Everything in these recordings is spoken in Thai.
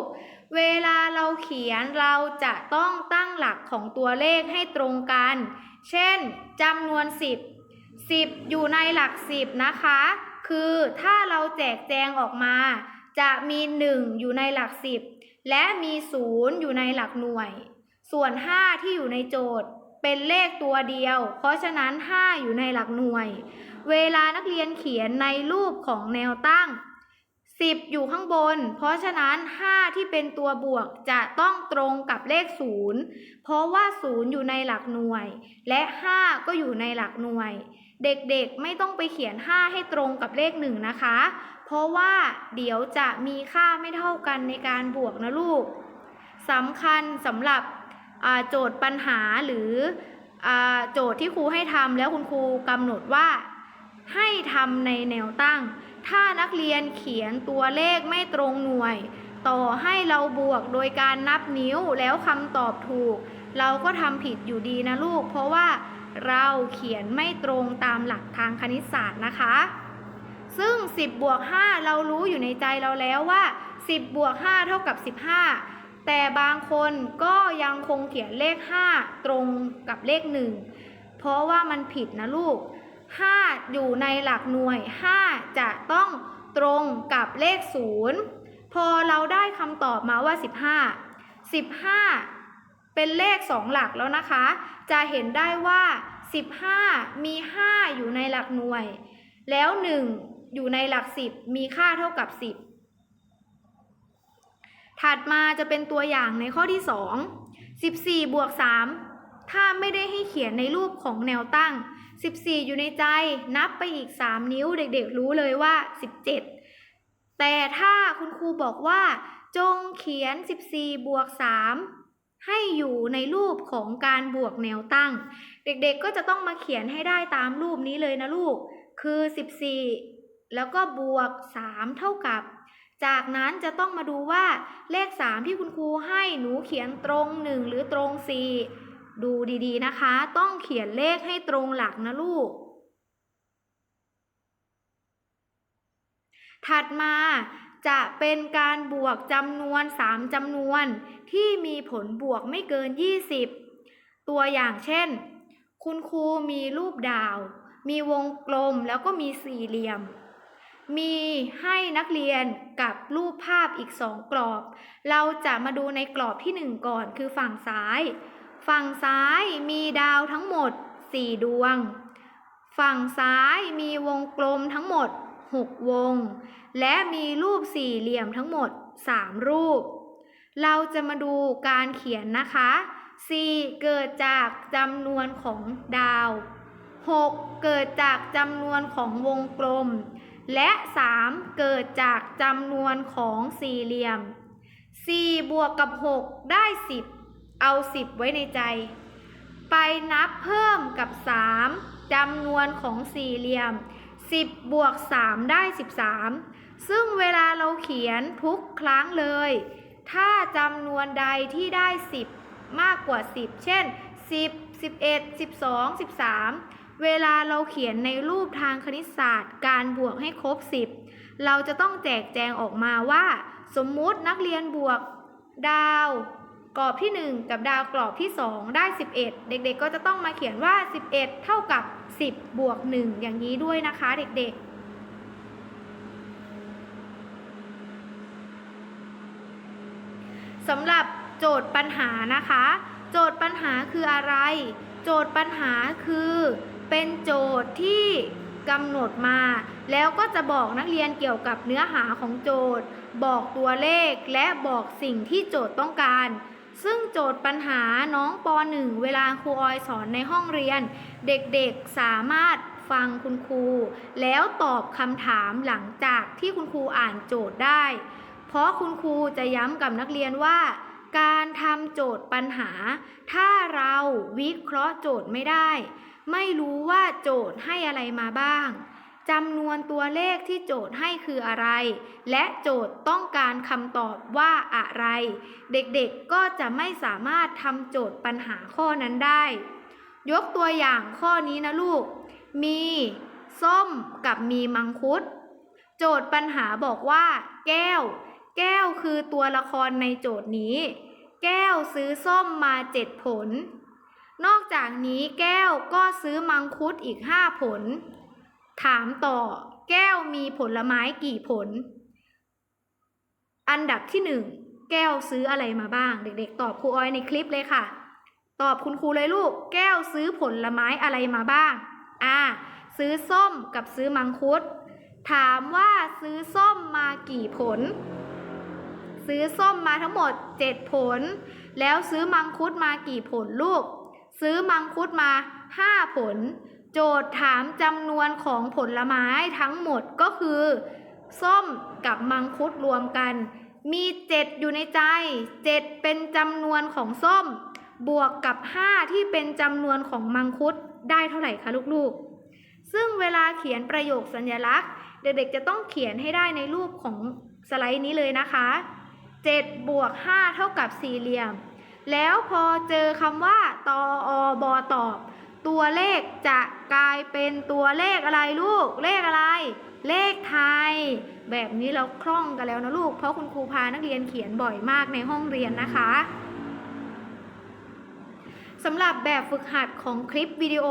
กเวลาเราเขียนเราจะต้องตั้งหลักของตัวเลขให้ตรงกัน เช่นจำนวน 10 10 อยู่ในหลัก 10 นะคะ คือถ้าเราแจกแจงออกมา จะมี 1 อยู่ในหลัก 10 และมี 0 อยู่ในหลักหน่วย ส่วน 5 ที่อยู่ในโจทย์เป็นเลขตัวเดียว เพราะฉะนั้น 5 อยู่ในหลักหน่วย เวลานักเรียนเขียนในรูปของแนวตั้ง 10 อยู่ข้างบน เพราะฉะนั้น 5 ที่เป็นตัวบวกจะต้องตรงกับเลข 0 เพราะว่า 0 อยู่ในหลักหน่วย และ 5 ก็อยู่ในหลักหน่วย เด็กๆไม่ต้องไปเขียน 5 ให้ตรงกับเลข 1 นะคะ เพราะว่าเดี๋ยวจะมีค่าไม่เท่ากันในการบวกนะลูกสำคัญสำหรับโจทย์ปัญหาหรืออโจทย์ที่ครูให้ทำแล้วคุณครูกำหนดว่าให้ทำในแนวตั้ง ถ้านักเรียนเขียนตัวเลขไม่ตรงหน่วย ต่อให้เราบวกโดยการนับนิ้วแล้วคำตอบถูก เราก็ทำผิดอยู่ดีนะลูก เพราะว่าเราเขียนไม่ตรงตามหลักทางคณิตศาสตร์นะคะ ซึ่ง 10บวก5เรารู้อยู่ในใจเราแล้วว่า 10บวก5เท่ากับ 15 แต่บางคนก็ยังคงเขียนเลข 5 ตรงกับเลข 1 เพราะว่ามันผิดนะลูก 5 อยู่ในหลักหน่วย 5 จะต้องตรงกับเลข 0 พอเราได้คำตอบมาว่า 15 15 เป็นเลข 2 หลักแล้วนะคะ จะเห็นได้ว่า 15 มี 5 อยู่ในหลักหน่วย แล้ว 1 อยู่ในหลัก 10 มีค่าเท่ากับ 10 ถัดมาจะเป็นตัวอย่างในข้อที่ 2 14บวก3ถ้าไม่ได้ให้เขียนในรูปของแนวตั้ง 14 อยู่ในใจนับไปอีก 3 นิ้วเด็กๆ รู้เลยว่า 17 แต่ถ้าคุณครูบอกว่า จงเขียน 14 บวก 3 ให้อยู่ในรูปของการบวกแนวตั้ง เด็กๆ ก็จะต้องมาเขียนให้ได้ตามรูปนี้เลยนะลูก คือ 14 แล้วก็บวก 3 เท่ากับ จากนั้นจะต้องมาดูว่าเลข 3 ที่คุณครูให้หนูเขียนตรง 1 หรือตรง 4 ดูดีๆนะคะ ต้องเขียนเลขให้ตรงหลักนะลูก ถัดมาจะเป็นการบวกจำนวน 3จำนวนที่มีผลบวกไม่เกิน 20 ตัวอย่างเช่น คุณครูมีรูปดาว มีวงกลมแล้วก็มีสี่เหลี่ยม มีให้นักเรียนกับรูปภาพอีกสองกรอบ เราจะมาดูในกรอบที่หนึ่งก่อนคือฝั่งซ้าย ฝั่งซ้ายมีดาวทั้งหมด 4 ดวง ฝั่งซ้ายมีวงกลมทั้งหมด 6 วง และมีรูปสี่เหลี่ยมทั้งหมด 3 รูป เราจะมาดูการเขียนนะคะ 4 เกิดจากจำนวนของดาว 6 เกิดจากจำนวนของวงกลม และ 3 เกิดจากจำนวนของสี่เหลี่ยม 4 บวกกับ 6 ได้ 10 เอา10ไว้ในใจ ไปนับเพิ่มกับ3จำนวนของสี่เหลี่ยม10บบวก3ได้13ซึ่งเวลาเราเขียนทุกครั้งเลย ถ้าจำนวนใดที่ได้10มากกว่า10เช่น10 11 12 13เวลาเราเขียนในรูปทางคณิตศาสตร์ การบวกให้ครบ10เราจะต้องแจกแจงออกมาว่า สมมุตินักเรียนบวกดาว กรอบที่ 1 กับดาวกรอบที่ 2 ได้ 11 เด็กๆ ก็จะต้องมาเขียนว่า 11 เท่ากับ 10 บวก 1 อย่างนี้ด้วยนะคะเด็กๆสำหรับโจทย์ปัญหานะคะ โจทย์ปัญหาคืออะไร โจทย์ปัญหาคือเป็นโจทย์ที่กำหนดมา แล้วก็จะบอกนักเรียนเกี่ยวกับเนื้อหาของโจทย์ บอกตัวเลขและบอกสิ่งที่โจทย์ต้องการ ซึ่งโจทย์ปัญหาน้องป .1 เวลาครูออยสอนในห้องเรียน เด็กๆสามารถฟังคุณครู แล้วตอบคำถามหลังจากที่คุณครูอ่านโจทย์ได้ เพราะคุณครูจะย้ำกับนักเรียนว่า การทำโจทย์ปัญหา ถ้าเราวิเคราะห์โจทย์ไม่ได้ ไม่รู้ว่าโจทย์ให้อะไรมาบ้าง จำนวนตัวเลขที่โจทย์ให้คืออะไร และโจทย์ต้องการคำตอบว่าอะไร เด็กๆก็จะไม่สามารถทำโจทย์ปัญหาข้อนั้นได้ ยกตัวอย่างข้อนี้นะลูก มีส้มกับมีมังคุด โจทย์ปัญหาบอกว่า แก้วแแก้วคือตัวละครในโจทย์นี้ แก้วซื้อส้มมาเจ็ดผล นอกจากนี้แก้วก็ซื้อมังคุดอีกห้าผล ถามต่อแก้วมีผลไม้กี่ผล อันดับที่หนึ่งแก้วซื้ออะไรมาบ้าง เด็ก ๆ ตอบครูออยในคลิปเลยค่ะ ตอบคุณครูเลยลูก แก้วซื้อผลไม้อะไรมาบ้าง อ่า ซื้อส้มกับซื้อมังคุด ถามว่าซื้อส้มมากี่ผล ซื้อส้มมาทั้งหมด 7 ผล แล้วซื้อมังคุดมากี่ผลลูก ซื้อมังคุดมา 5 ผล โจทย์ถามจำนวนของผลไม้ทั้งหมดก็คือ ส้มกับมังคุดรวมกัน มี 7 อยู่ในใจ 7 เป็นจำนวนของส้ม บวกกับ 5 ที่เป็นจำนวนของมังคุดได้เท่าไหร่คะลูกๆ ซึ่งเวลาเขียนประโยคสัญลักษณ์ เด็กๆจะต้องเขียนให้ได้ในรูปของสไลด์นี้เลยนะคะ7บวก5เท่ากับสี่เหลี่ยม แล้วพอเจอคำว่าตออบอตอบ ตัวเลขจะกลายเป็นตัวเลขอะไรลูก เลขอะไร เลขไทย แบบนี้เราคล่องกันแล้วนะลูก เพราะคุณครูพานักเรียนเขียนบ่อยมากในห้องเรียนนะคะสำหรับแบบฝึกหัดของคลิปวิดีโอ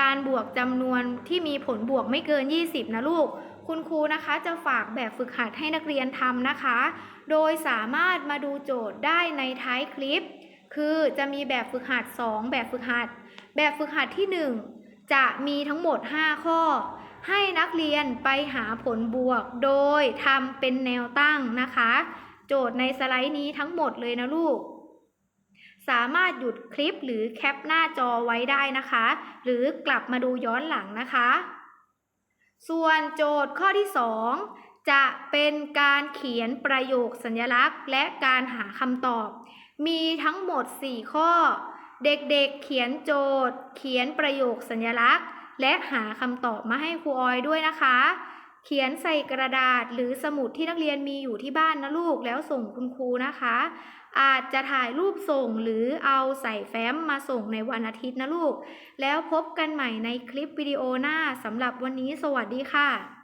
การบวกจำนวนที่มีผลบวกไม่เกิน 20 นะลูก คุณครูนะคะจะฝากแบบฝึกหัดให้นักเรียนทำนะคะ โดยสามารถมาดูโจทย์ได้ในท้ายคลิป คือจะมีแบบฝึกหัด 2 แบบฝึกหัด แบบฝึกหัดที่ 1 จะมีทั้งหมด 5 ข้อ ให้นักเรียนไปหาผลบวก โดยทำเป็นแนวตั้งนะคะ โจทย์ในสไลด์นี้ทั้งหมดเลยนะลูก สามารถหยุดคลิปหรือแคปหน้าจอไว้ได้นะคะ หรือกลับมาดูย้อนหลังนะคะ ส่วนโจทย์ข้อที่ 2จะเป็นการเขียนประโยคสัญลักษณ์ และการหาคำตอบ มีทั้งหมด 4 ข้อ เด็กๆเขียนโจทย์ เขียนประโยคสัญลักษณ์ และหาคำตอบมาให้ครูออยด้วยนะคะ เขียนใส่กระดาษหรือสมุดที่นักเรียนมีอยู่ที่บ้านนะลูกแล้วส่งคุณครูนะคะ อาจจะถ่ายรูปส่งหรือเอาใส่แฟ้มมาส่งในวันอาทิตย์นะลูก แล้วพบกันใหม่ในคลิปวิดีโอหน้าสำหรับวันนี้สวัสดีค่ะ